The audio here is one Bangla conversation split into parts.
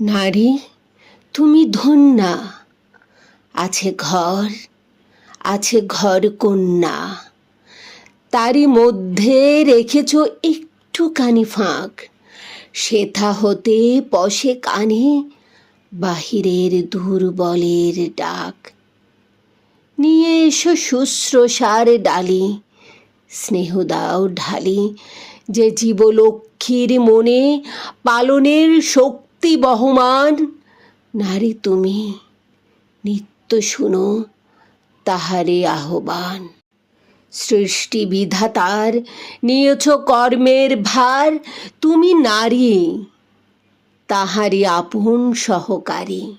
নারী, তুমি ধন্যা। আছে ঘর আছে ঘর কন্যা। তারই মধ্যে রেখেছ একটুখানি ফাঁক। সেথা হতে পশে কানে বাহিরের দুর্বলের ডাক। নিয়ে এসো শুশ্রূষার ডালি, স্নেহ দাও ঢালি, যে জীবলক্ষ্মীর মনে পালনের শক্তি বহমান নারী তুমি। নিত্য শুনো তাহারে আহ্বান। সৃষ্টি বিধাতার নিয়েছ কর্মের ভার। তুমি নারী তাহারি আপন সহকারী।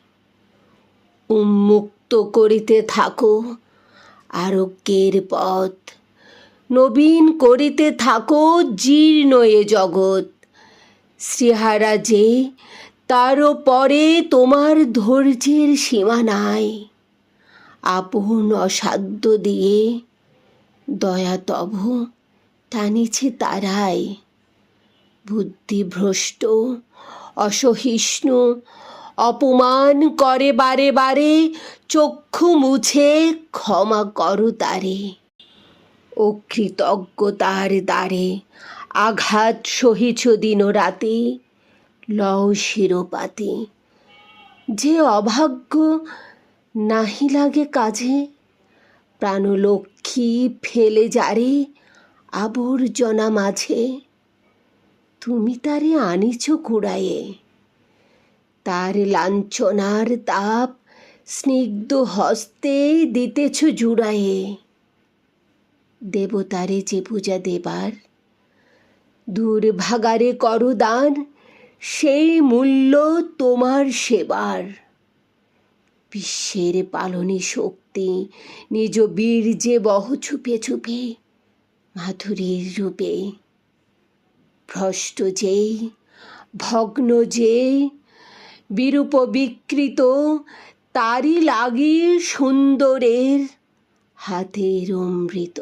উন্মুক্ত করিতে থাকো আরোগ্যের পথ। নবীন করিতে থাকো জীর্ণ এ জগৎ। শ্রীহারা যে তারও পরে তোমার ধৈর্যের সীমা নাই আপন অসাধ্য দিয়ে দয়া তব টানিছে তারাই বুদ্ধিভ্রষ্ট, অসহিষ্ণু, অপমান করে বারে বারে চক্ষু মুছে ক্ষমা করো তারে। অকৃতজ্ঞতার দ্বারে আঘাত সহিছ দিন রাতে লও শিরোপাতে। যে অভাগ্য নাহি লাগে কাজে, প্রাণলক্ষ্মী ফেলে যারে আবর্জনা মাঝে। তুমি তারে আনিছ কুড়ায়ে তার লাঞ্ছনার তাপ স্নিগ্ধ হস্তে দিতেছ জুড়ায়ে দেবতারে যে পূজা দেবার দূর ভাগারে করো দান সেই মূল্য তোমার সেবার। বিশ্বের পালনে শক্তি, নিজ বীর্যে বহ ছুপে ছুপে, মাধুরীর রূপে। ভ্রষ্ট যেই, ভগ্ন যেই, বিরূপ বিকৃত, তারই লাগি সুন্দরের হাতের অমৃত।